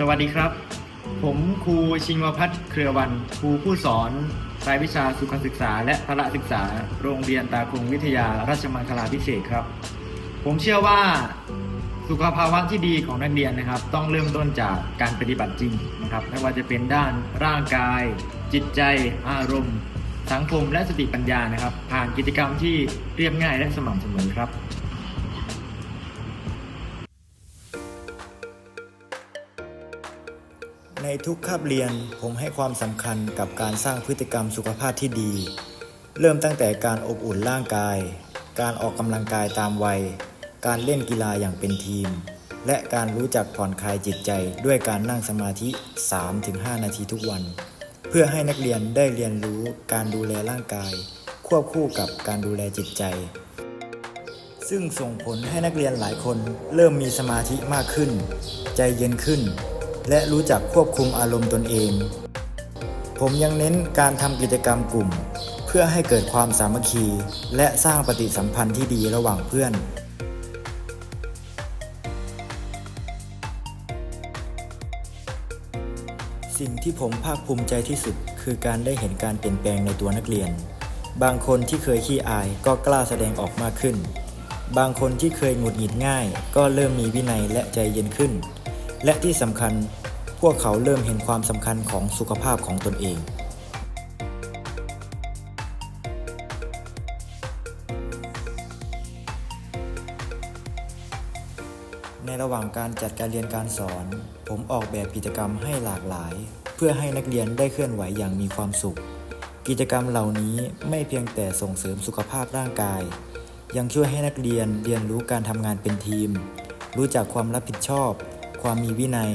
สวัสดีครับ ผมครูชิงวพัฒน์เครือวัน ครูผู้สอนรายวิชาสุขศึกษา และพละศึกษา โรงเรียนตาคงวิทยาราชมังคลาพิเศษครับ ผมเชื่อว่าสุขภาวะที่ดีของนักเรียนนะครับ ต้องเริ่มต้นจากการปฏิบัติจริงนะครับไม่ว่าจะเป็นด้านร่างกาย จิตใจ อารมณ์ สังคมและสติปัญญานะครับ ผ่านกิจกรรมที่เรียบง่ายและสม่ำเสมอครับ ในทุกคาบเรียนผมให้ความสำคัญกับการสร้างพฤติกรรมสุขภาพที่ดี เริ่มตั้งแต่การอบอุ่นร่างกาย การออกกำลังกายตามวัย การเล่นกีฬาอย่างเป็นทีม และการรู้จักผ่อนคลายจิตใจด้วยการนั่งสมาธิ 3-5 นาทีทุกวัน เพื่อให้นักเรียนได้เรียนรู้การดูแลร่างกาย ควบคู่กับการดูแลจิตใจ ซึ่งส่งผลให้นักเรียนหลายคนเริ่มมีสมาธิมากขึ้น ใจเย็นขึ้น และรู้จักควบคุมอารมณ์ตนเอง ผมยังเน้นการทำกิจกรรมกลุ่ม เพื่อให้เกิดความสามัคคี และสร้างปฏิสัมพันธ์ที่ดีระหว่างเพื่อน สิ่งที่ผมภาคภูมิใจที่สุด คือการได้เห็นการเปลี่ยนแปลงในตัวนักเรียน บางคนที่เคยขี้อายก็กล้าแสดงออกมากขึ้น บางคนที่เคยหงุดหงิดง่าย ก็เริ่มมีวินัยและใจเย็นขึ้น และที่สำคัญพวกเขาเริ่มเห็นความสำคัญของสุขภาพของตนเอง ในระหว่างการจัดการเรียนการสอน ผมออกแบบกิจกรรมให้หลากหลาย เพื่อให้นักเรียนได้เคลื่อนไหวอย่างมีความสุข กิจกรรมเหล่านี้ไม่เพียงแต่ส่งเสริมสุขภาพร่างกาย ยังช่วยให้นักเรียนเรียนรู้การทำงานเป็นทีม รู้จักความรับผิดชอบ ความมีวินัย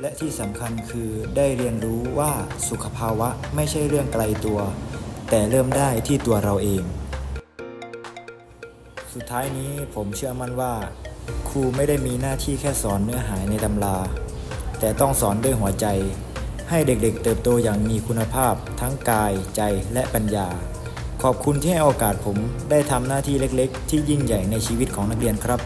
และที่สำคัญคือได้เรียนรู้ว่าสุขภาวะไม่ใช่เรื่องไกลตัว แต่เริ่มได้ที่ตัวเราเอง สุดท้ายนี้ผมเชื่อมั่นว่า ครูไม่ได้มีหน้าที่แค่สอนเนื้อหาในตำรา แต่ต้องสอนด้วยหัวใจ ให้เด็กๆ เติบโตอย่างมีคุณภาพ ทั้งกายใจและปัญญา ขอบคุณที่ให้โอกาสผมได้ทำหน้าที่เล็ก ๆ ที่ยิ่งใหญ่ในชีวิตของนักเรียนครับ